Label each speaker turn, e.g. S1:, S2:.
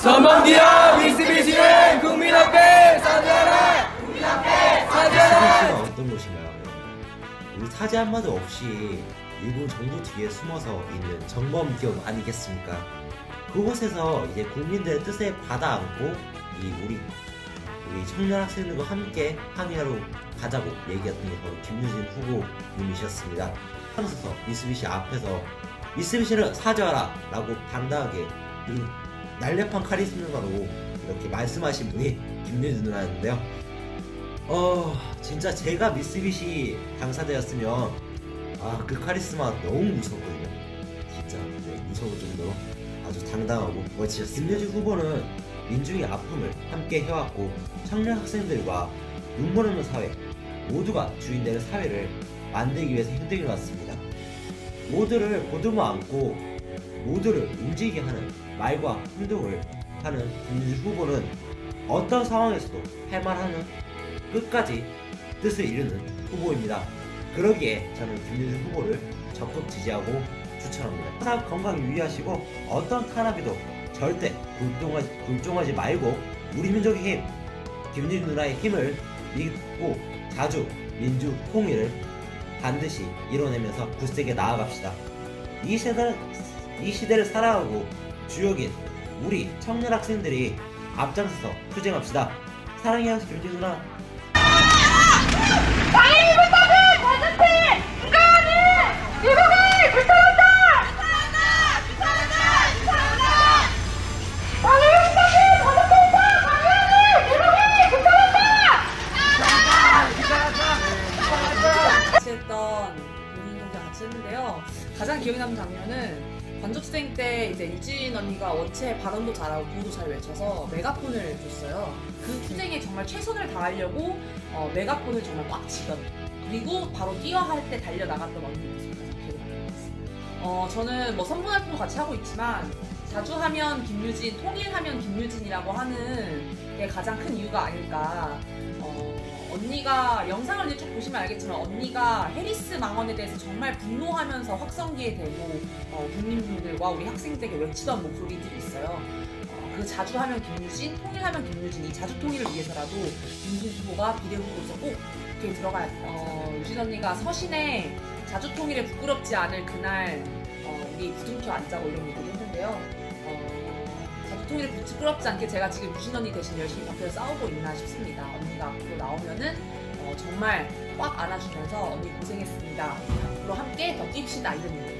S1: 전범기업
S2: 미쓰비시는 국민 앞에 사죄하라! 국민 앞에
S1: 사죄하라! 어떤 곳인가요? 우리 사죄 한마디 없이 일본 정부 뒤에 숨어서 있는 전범기업 아니겠습니까? 그곳에서 이제 국민들의 뜻에 받아안고 이 우리 우리 청년 학생들과 함께 항의하러 가자고 얘기했던 게 바로 김유진 후보님이셨습니다. 하면서 미쓰비시 앞에서 미쓰비시를 사죄하라 라고 당당하게 그리고 날렵한 카리스마로 이렇게 말씀하신 분이 김유진 누나였는데요. 어 진짜 제가 미쓰비시 당사자였으면 아 그 카리스마 너무 무섭거든요. 진짜 네, 무서울 정도로 아주 당당하고 멋지셨습니다. 김유진 후보는 민중의 아픔을 함께 해왔고 청년 학생들과 눈물 없는 사회 모두가 주인되는 사회를 만들기 위해서 힘들어왔습니다. 모두를 보듬어 안고 모두를 움직이게 하는 말과 행동을 하는 김유진 후보는 어떤 상황에서도 할 말하는 끝까지 뜻을 이루는 후보입니다. 그러기에 저는 김유진 후보를 적극 지지하고 추천합니다. 항상 건강 유의하시고 어떤 탄압에도 절대 굴종하지, 굴종하지 말고 우리 민족의 힘, 김유진 누나의 힘을 믿고 자주 민주 통일을 반드시 이뤄내면서 굳세게 나아갑시다. 이 시대를, 이 시대를 살아가고 주역인 우리 청년 학생들이 앞장서서 투쟁합시다.
S2: 공인동작 같이 했는데요. 가장 기억에 남는 장면은 관족수행 때 이제 유진 언니가 원체 발언도 잘하고 구호도 잘 외쳐서 메가폰을 줬어요. 그 투쟁에 정말 최선을 다하려고 어, 메가폰을 정말 꽉 쥐던 그리고 바로 뛰어 할 때 달려 나갔던 언니 모습이 가장 기억에 남는 것 같습니다. 어, 저는 뭐 선분 활동 같이 하고 있지만 자주 하면 김유진, 통일하면 김유진이라고 하는 게 가장 큰 이유가 아닐까. 어, 언니가 영상을 이제 쭉 보시면 알겠지만 언니가 해리스 망언에 대해서 정말 분노하면서 확성기에 대고 어, 국민분들과 우리 학생들에게 외치던 목소리들이 있어요. 어, 그 자주 하면 김유진, 통일하면 김유진 이 자주 통일을 위해서라도 윤진 후보가 비례 후보로서 꼭 이렇게 들어가야 돼요. 어, 유진 언니가 서신에 자주 통일에 부끄럽지 않을 그날 어, 우리 부둥켜 앉자고 이런 얘기를 했는데요. 통일에 부끄럽지 않게 제가 지금 유진 언니 대신 열심히 밖에서 싸우고 있나 싶습니다. 언니가 앞으로 나오면은 어, 정말 꽉 안아주면서 언니 고생했습니다. 앞으로 함께 더 뜁시다 의미.